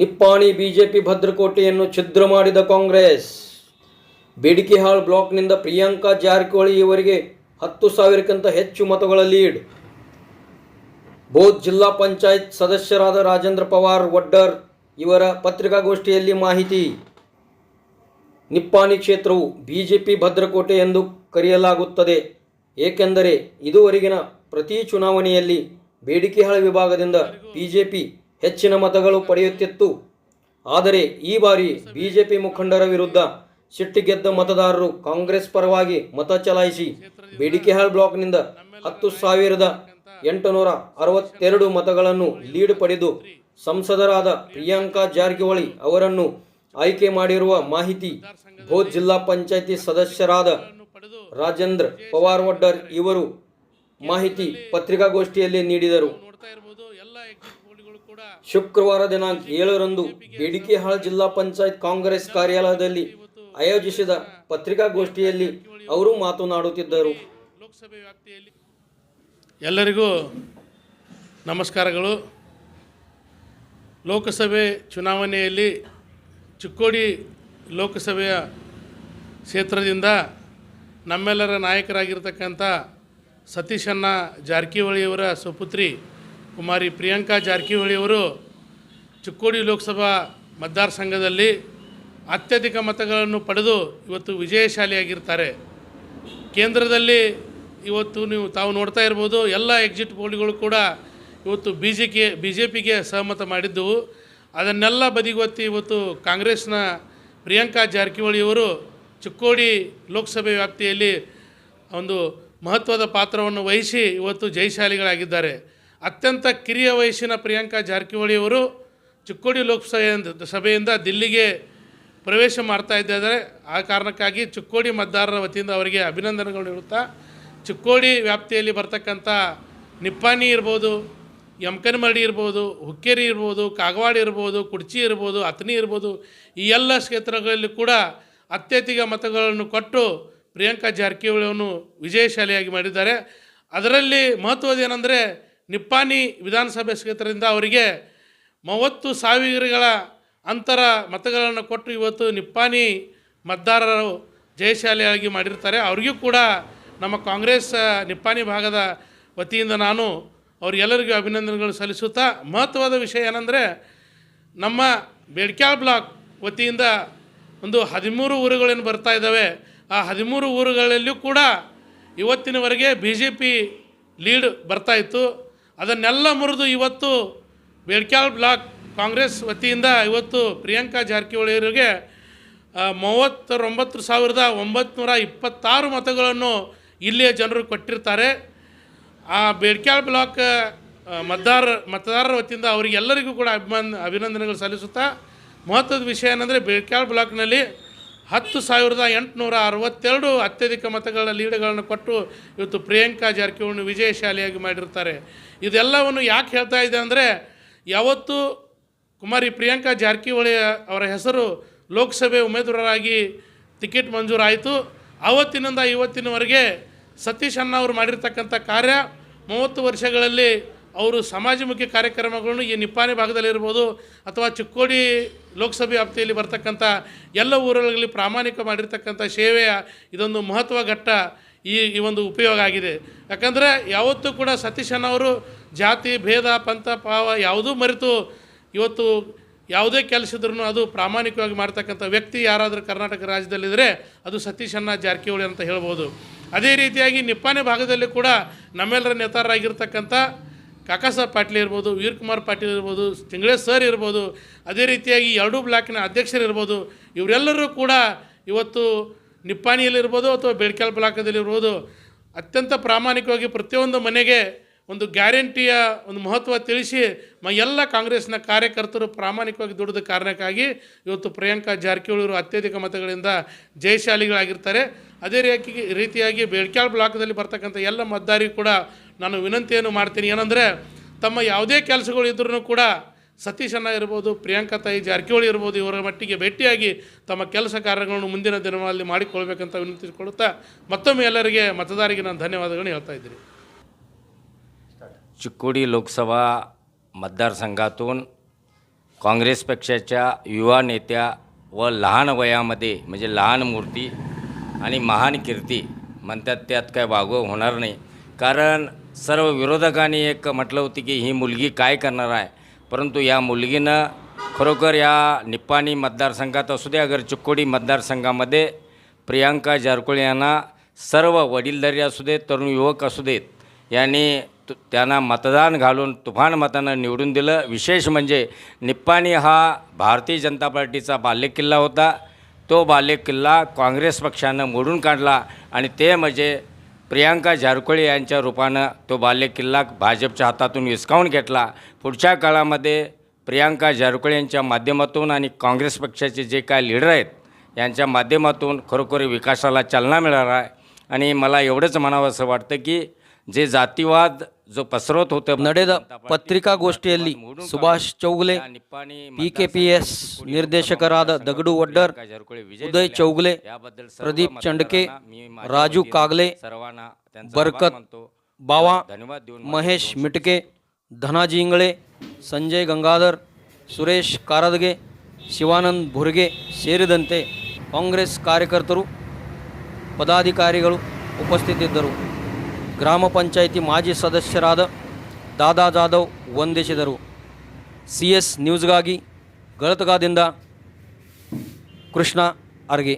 Nippani BJP ಭದ್ರಕೋಟೆಯನ್ನು ಛಿದ್ರ ಮಾಡಿದ ಕಾಂಗ್ರೆಸ್. ಬೇಡಿಕೆಹಾಳ್ ಬ್ಲಾಕ್ನಿಂದ ಪ್ರಿಯಾಂಕಾ ಜಾರಕಿಹೊಳಿ ಇವರಿಗೆ ಹತ್ತು ಸಾವಿರಕ್ಕಿಂತ ಹೆಚ್ಚು ಮತಗಳ ಲೀಡ್. ಬೌದ್ಧ ಜಿಲ್ಲಾ ಪಂಚಾಯತ್ ಸದಸ್ಯರಾದ ರಾಜೇಂದ್ರ ಪವಾರ್ ವಡ್ಡರ್ ಇವರ ಪತ್ರಿಕಾಗೋಷ್ಠಿಯಲ್ಲಿ ಮಾಹಿತಿ. ನಿಪ್ಪಾಣಿ ಕ್ಷೇತ್ರವು ಬಿಜೆಪಿ ಭದ್ರಕೋಟೆ ಎಂದು ಕರೆಯಲಾಗುತ್ತದೆ. ಏಕೆಂದರೆ ಇದುವರೆಗಿನ ಪ್ರತಿ ಚುನಾವಣೆಯಲ್ಲಿ ಬೇಡಿಕೆಹಾಳ ವಿಭಾಗದಿಂದ ಬಿಜೆಪಿ ಹೆಚ್ಚಿನ ಮತಗಳು ಪಡೆಯುತ್ತಿತ್ತು. ಆದರೆ ಈ ಬಾರಿ ಬಿಜೆಪಿ ಮುಖಂಡರ ವಿರುದ್ಧ ಸಿಟ್ಟಿಗೆದ್ದ ಮತದಾರರು ಕಾಂಗ್ರೆಸ್ ಪರವಾಗಿ ಮತ ಚಲಾಯಿಸಿ ಬೇಡಿಕೆಹಾಳ್ ಬ್ಲಾಕ್ನಿಂದ ಹತ್ತು ಸಾವಿರದ ಎಂಟುನೂರ ಅರವತ್ತೆರಡು ಮತಗಳನ್ನು ಲೀಡ್ ಪಡೆದು ಸಂಸದರಾದ ಪ್ರಿಯಾಂಕಾ ಜಾರಕಿಹೊಳಿ ಅವರನ್ನು ಆಯ್ಕೆ ಮಾಡಿರುವ ಮಾಹಿತಿ ಭೋ ಜಿಲ್ಲಾ ಪಂಚಾಯಿತಿ ಸದಸ್ಯರಾದ ರಾಜೇಂದ್ರ ಪವಾರ್ ವಡ್ಡರ್ ಇವರು ಮಾಹಿತಿ ಪತ್ರಿಕಾಗೋಷ್ಠಿಯಲ್ಲಿ ನೀಡಿದರು ನೋಡ್ತಾ ಇರ್ಬೋದು ಎಲ್ಲ ಎಕ್ಸಿಟ್ ಪೋಲ್ಗಳು ಕೂಡ ಶುಕ್ರವಾರ ದಿನಾಂಕ ಏಳರಂದು ಬೇಡಿಕೆಹಾಳ ಜಿಲ್ಲಾ ಪಂಚಾಯತ್ ಕಾಂಗ್ರೆಸ್ ಕಾರ್ಯಾಲಯದಲ್ಲಿ ಆಯೋಜಿಸಿದ ಪತ್ರಿಕಾಗೋಷ್ಠಿಯಲ್ಲಿ ಅವರು ಮಾತನಾಡುತ್ತಿದ್ದರು. ಎಲ್ಲರಿಗೂ ನಮಸ್ಕಾರಗಳು. ಲೋಕಸಭೆ ಚುನಾವಣೆಯಲ್ಲಿ ಚಿಕ್ಕೋಡಿ ಲೋಕಸಭೆಯ ಕ್ಷೇತ್ರದಿಂದ ನಮ್ಮೆಲ್ಲರ ನಾಯಕರಾಗಿರ್ತಕ್ಕಂಥ ಸತೀಶಣ್ಣ ಜಾರಕಿಹೊಳಿಯವರ ಸುಪುತ್ರಿ ಕುಮಾರಿ ಪ್ರಿಯಾಂಕಾ ಜಾರಕಿಹೊಳಿ ಅವರು ಚಿಕ್ಕೋಡಿ ಲೋಕಸಭಾ ಮತದಾರ ಸಂಘದಲ್ಲಿ ಅತ್ಯಧಿಕ ಮತಗಳನ್ನು ಪಡೆದು ಇವತ್ತು ವಿಜಯಶಾಲಿಯಾಗಿರ್ತಾರೆ. ಕೇಂದ್ರದಲ್ಲಿ ಇವತ್ತು ನೀವು ತಾವು ನೋಡ್ತಾ ಇರ್ಬೋದು, ಎಲ್ಲ ಎಕ್ಸಿಟ್ ಪೋಲ್ಗಳು ಕೂಡ ಇವತ್ತು B J K B J ಪಿಗೆ ಸಹಮತ ಮಾಡಿದ್ದವು. ಅದನ್ನೆಲ್ಲ ಬದಿಗೊತ್ತಿ ಇವತ್ತು ಕಾಂಗ್ರೆಸ್ನ ಪ್ರಿಯಾಂಕಾ ಜಾರಕಿಹೊಳಿಯವರು ಚಿಕ್ಕೋಡಿ ಲೋಕಸಭೆ ವ್ಯಾಪ್ತಿಯಲ್ಲಿ ಒಂದು ಮಹತ್ವದ ಪಾತ್ರವನ್ನು ವಹಿಸಿ ಇವತ್ತು ಜಯಶಾಲಿಗಳಾಗಿದ್ದಾರೆ. ಅತ್ಯಂತ ಕಿರಿಯ ವಯಸ್ಸಿನ ಪ್ರಿಯಾಂಕಾ ಜಾರಕಿಹೊಳಿಯವರು ಚಿಕ್ಕೋಡಿ ಲೋಕಸಭೆಯಿಂದ, ಸಭೆಯಿಂದ ದಿಲ್ಲಿಗೆ ಪ್ರವೇಶ ಮಾಡ್ತಾ ಇದ್ದಾರೆ. ಆ ಕಾರಣಕ್ಕಾಗಿ ಚಿಕ್ಕೋಡಿ ಮತದಾರರ ವತಿಯಿಂದ ಅವರಿಗೆ ಅಭಿನಂದನೆಗಳು ನೀಡುತ್ತಾ ಚಿಕ್ಕೋಡಿ ವ್ಯಾಪ್ತಿಯಲ್ಲಿ ಬರ್ತಕ್ಕಂಥ ನಿಪ್ಪಾಣಿ ಇರ್ಬೋದು, ಯಮಕನಮರಡಿ ಇರ್ಬೋದು, ಹುಕ್ಕೇರಿ ಇರ್ಬೋದು, ಕಾಗವಾಡ ಇರ್ಬೋದು, ಕುಡ್ಚಿ ಇರ್ಬೋದು ಅತನಿ ಇರ್ಬೋದು, ಈ ಎಲ್ಲ ಕ್ಷೇತ್ರಗಳಲ್ಲಿ ಕೂಡ ಅತ್ಯಧಿಕ ಮತಗಳನ್ನು ಕೊಟ್ಟು ಪ್ರಿಯಾಂಕಾ ಜಾರಕಿಹೊಳಿಯನ್ನು ವಿಜಯಶಾಲಿಯಾಗಿ ಮಾಡಿದ್ದಾರೆ. ಅದರಲ್ಲಿ ಮಹತ್ವದೇನೆಂದರೆ ನಿಪ್ಪಾಣಿ ವಿಧಾನಸಭೆ ಕ್ಷೇತ್ರದಿಂದ ಅವರಿಗೆ ಮೂವತ್ತು ಸಾವಿರಗಳ ಅಂತರ ಮತಗಳನ್ನು ಕೊಟ್ಟು ಇವತ್ತು ನಿಪ್ಪಾನಿ ಮತದಾರರು ಜಯಶಾಲಿಯಾಗಿ ಮಾಡಿರ್ತಾರೆ. ಅವ್ರಿಗೂ ಕೂಡ ನಮ್ಮ ಕಾಂಗ್ರೆಸ್ ನಿಪ್ಪಾನಿ ಭಾಗದ ವತಿಯಿಂದ ನಾನು ಅವರಿಗೆಲ್ಲರಿಗೂ ಅಭಿನಂದನೆಗಳು ಸಲ್ಲಿಸುತ್ತಾ ಮಹತ್ವದ ವಿಷಯ ಏನಂದರೆ ನಮ್ಮ ಬೇಡ್ಕ್ಯಾಳ್ ಬ್ಲಾಕ್ ವತಿಯಿಂದ ಒಂದು ಹದಿಮೂರು ಊರುಗಳೇನು ಬರ್ತಾ ಇದ್ದಾವೆ, ಆ ಹದಿಮೂರು ಊರುಗಳಲ್ಲಿಯೂ ಕೂಡ ಇವತ್ತಿನವರೆಗೆ ಬಿ ಜೆ ಪಿ ಲೀಡ್ ಬರ್ತಾ ಇತ್ತು. ಅದನ್ನೆಲ್ಲ ಮುರಿದು ಇವತ್ತು ಬೇಡ್ಕ್ಯಾಳ್ ಬ್ಲಾಕ್ ಕಾಂಗ್ರೆಸ್ ವತಿಯಿಂದ ಇವತ್ತು ಪ್ರಿಯಾಂಕಾ ಜಾರಕಿಹೊಳಿಯವರಿಗೆ ಅವರಿಗೆ ಮೂವತ್ತರೊಂಬತ್ತು ಸಾವಿರದ ಒಂಬತ್ತು ಇಪ್ಪತ್ತಾರು ಮತಗಳನ್ನು ಇಲ್ಲಿಯ ಜನರು ಕೊಟ್ಟಿರ್ತಾರೆ. ಆ ಬೇಡ್ಕ್ಯಾಳ್ ಬ್ಲಾಕ್ ಮತದಾರ, ಮತದಾರರ ವತಿಯಿಂದ ಅವರಿಗೆಲ್ಲರಿಗೂ ಕೂಡ ಅಭಿಮಾನ, ಅಭಿನಂದನೆಗಳು ಸಲ್ಲಿಸುತ್ತಾ, ಮಹತ್ವದ ವಿಷಯ ಏನಂದರೆ ಬೇಡ್ಕ್ಯಾಳ್ ಬ್ಲಾಕ್ನಲ್ಲಿ ಹತ್ತು ಸಾವಿರದ ಎಂಟುನೂರ ಅರವತ್ತೆರಡು ಅತ್ಯಧಿಕ ಮತಗಳ ಲೀಡ್ಗಳನ್ನು ಕೊಟ್ಟು ಇವತ್ತು ಪ್ರಿಯಾಂಕಾ ಜಾರಕಿಹೊಳಿ ವಿಜಯಶಾಲಿಯಾಗಿ ಮಾಡಿರ್ತಾರೆ. ಇದೆಲ್ಲವನ್ನು ಯಾಕೆ ಹೇಳ್ತಾ ಇದೆ ಅಂದರೆ, ಯಾವತ್ತು ಕುಮಾರಿ ಪ್ರಿಯಾಂಕಾ ಜಾರಕಿಹೊಳಿ ಅವರ ಹೆಸರು ಲೋಕಸಭೆ ಉಮೇದುವಾರರಾಗಿ ಟಿಕೆಟ್ ಮಂಜೂರಾಯಿತು. ಆವತ್ತಿನಿಂದ ಇವತ್ತಿನವರೆಗೆ ಸತೀಶ್ ಅಣ್ಣ ಅವರು ಮಾಡಿರ್ತಕ್ಕಂಥ ಕಾರ್ಯ ಮೂವತ್ತು ವರ್ಷಗಳಲ್ಲಿ ಅವರು ಸಮಾಜಮುಖಿ ಕಾರ್ಯಕ್ರಮಗಳನ್ನು ಈ ನಿಪ್ಪಾಣಿ ಭಾಗದಲ್ಲಿರ್ಬೋದು ಅಥವಾ ಚಿಕ್ಕೋಡಿ ಲೋಕಸಭೆ ವ್ಯಾಪ್ತಿಯಲ್ಲಿ ಬರ್ತಕ್ಕಂಥ ಎಲ್ಲ ಊರುಗಳಲ್ಲಿ ಪ್ರಾಮಾಣಿಕ ಮಾಡಿರ್ತಕ್ಕಂಥ ಸೇವೆಯ ಇದೊಂದು ಮಹತ್ವ ಘಟ್ಟ ಈ ಈ ಒಂದು ಉಪಯೋಗ ಆಗಿದೆ. ಯಾಕಂದರೆ ಯಾವತ್ತೂ ಕೂಡ ಸತೀಶನವರು ಜಾತಿ, ಭೇದ, ಪಂಥ ಪಾವ ಯಾವುದೂ ಮರೆತು ಇವತ್ತು ಯಾವುದೇ ಕೆಲಸ ಇದ್ರೂ ಅದು ಪ್ರಾಮಾಣಿಕವಾಗಿ ಮಾಡ್ತಕ್ಕಂಥ ವ್ಯಕ್ತಿ ಯಾರಾದರೂ ಕರ್ನಾಟಕ ರಾಜ್ಯದಲ್ಲಿದ್ದರೆ ಅದು ಸತೀಶಣ್ಣ ಜಾರಕಿಹೊಳಿ ಅಂತ ಹೇಳ್ಬೋದು. ಅದೇ ರೀತಿಯಾಗಿ ನಿಪ್ಪಾಣಿ ಭಾಗದಲ್ಲಿ ಕೂಡ ನಮ್ಮೆಲ್ಲರ ನೇತಾರರಾಗಿರ್ತಕ್ಕಂಥ ಕಾಕಾಸಾಬ್ ಪಾಟೀಲ್ ಇರ್ಬೋದು, ವೀರ್ ಕುಮಾರ್ ಪಾಟೀಲ್ ಇರ್ಬೋದು, ತಿಂಗಳೇಶ್ ಸರ್ ಇರ್ಬೋದು, ಅದೇ ರೀತಿಯಾಗಿ ಎರಡೂ ಬ್ಲಾಕಿನ ಅಧ್ಯಕ್ಷರು ಇರ್ಬೋದು, ಇವರೆಲ್ಲರೂ ಕೂಡ ಇವತ್ತು ನಿಪ್ಪಾಣಿಯಲ್ಲಿರ್ಬೋದು ಅಥವಾ ಬೆಳ್ಕ್ಯಾಲ್ ಬ್ಲಾಕದಲ್ಲಿರ್ಬೋದು ಅತ್ಯಂತ ಪ್ರಾಮಾಣಿಕವಾಗಿ ಪ್ರತಿಯೊಂದು ಮನೆಗೆ ಒಂದು ಗ್ಯಾರಂಟಿಯ ಒಂದು ಮಹತ್ವ ತಿಳಿಸಿ ಮ ಎಲ್ಲ ಕಾಂಗ್ರೆಸ್ನ ಕಾರ್ಯಕರ್ತರು ಪ್ರಾಮಾಣಿಕವಾಗಿ ದುಡಿದ ಕಾರಣಕ್ಕಾಗಿ ಇವತ್ತು ಪ್ರಿಯಾಂಕಾ ಜಾರಕಿಹೊಳಿ ಅತ್ಯಧಿಕ ಮತಗಳಿಂದ ಜಯಶಾಲಿಗಳಾಗಿರ್ತಾರೆ ಅದೇ ರೀತಿ ರೀತಿಯಾಗಿ ಬೆಳ್ಕ್ಯಾಳ್ ಬ್ಲಾಕ್ದಲ್ಲಿ ಬರ್ತಕ್ಕಂಥ ಎಲ್ಲ ಮತದಾರಿ ಕೂಡ ನಾನು ವಿನಂತಿಯನ್ನು ಮಾಡ್ತೀನಿ ಏನಂದರೆ ತಮ್ಮ ಯಾವುದೇ ಕೆಲಸಗಳು ಇದ್ರೂ ಕೂಡ ಸತೀಶ್ ಅಣ್ಣ ಇರ್ಬೋದು ಪ್ರಿಯಾಂಕಾ ತಾಯಿ ಜಾರಕಿಹೊಳಿ ಇರ್ಬೋದು ಇವರ ಮಟ್ಟಿಗೆ ಭೇಟಿಯಾಗಿ ತಮ್ಮ ಕೆಲಸ ಕಾರ್ಯಗಳನ್ನು ಮುಂದಿನ ದಿನಗಳಲ್ಲಿ ಮಾಡಿಕೊಳ್ಬೇಕಂತ ವಿನಂತಿಸಿಕೊಳ್ಳುತ್ತಾ ಮತ್ತೊಮ್ಮೆ ಎಲ್ಲರಿಗೆ ಮತದಾರರಿಗೆ ನಾನು ಧನ್ಯವಾದಗಳನ್ನು ಹೇಳ್ತಾ ಇದ್ದೀನಿ चिक्कोडी लोकसभा मतदारसंघातून काँग्रेस पक्षाच्या युवा नेत्या व लहान वयामध्ये म्हणजे लहान मूर्ती आणि महान कीर्ती म्हणतात त्यात काय वागव होणार नाही कारण सर्व विरोधकांनी एक म्हटलं होती की ही मुलगी काय करणार आहे? परंतु या मुलगीनं खरोखर या निप्पाणी मतदारसंघात असू दे अगर चिक्कोडी मतदारसंघामध्ये प्रियांका जारकुळे यांना सर्व वडीलधारी असू देत तरुण युवक असू देत यांनी तु त्यांना मतदान घालून तुफान मतानं निवडून दिलं. विशेष म्हणजे निप्पाणी हा भारतीय जनता पार्टीचा बालेकिल्ला होता. तो बालेकिल्ला काँग्रेस पक्षानं मोडून काढला आणि ते म्हणजे प्रियांका झारकोळे यांच्या रूपानं तो बालेकिल्ला भाजपच्या हातातून हिसकावून घेतला. पुढच्या काळामध्ये प्रियांका झारकोळे यांच्या माध्यमातून आणि काँग्रेस पक्षाचे जे काय लीडर आहेत यांच्या माध्यमातून खरोखर विकासाला चालना मिळणार आहे. आणि मला एवढंच म्हणावं असं वाटतं की जे जातीवाद जो पसरवत होतं ನಡೆದ ಪತ್ರಿಕಾಗೋಷ್ಠಿಯಲ್ಲಿ ಸುಭಾಷ್ ಚೌಗುಲೆ ಪಿಕೆಪಿಎಸ್ ನಿರ್ದೇಶಕರಾದ ದಗಡು ವಡ್ಡರ್ ಉದಯ್ ಚೌಗುಲೆ ಪ್ರದೀಪ್ ಚಂಡಕೆ ರಾಜು ಕಾಗಲೆ बरकत बावा महेश मिटके धनाजी इंगळे ಸಂಜಯ್ ಗಂಗಾಧರ್ ಸುರೇಶ್ ಕಾರದಗೆ ಶಿವಾನಂದ್ ಭುರ್ಗೆ ಸೇರಿದಂತೆ ಕಾಂಗ್ರೆಸ್ ಕಾರ್ಯಕರ್ತರು ಪದಾಧಿಕಾರಿಗಳು ಉಪಸ್ಥಿತಿದ್ದರು ಗ್ರಾಮ ಪಂಚಾಯಿತಿ ಮಾಜಿ ಸದಸ್ಯರಾದ ದಾದಾ ಜಾಧವ್ ವಂದಿಸಿದರು. ಸಿ ಎಸ್ ನ್ಯೂಸ್ಗಾಗಿ ಗಳತಗಾದಿಂದ ಕೃಷ್ಣ ಅರ್ಗೆ.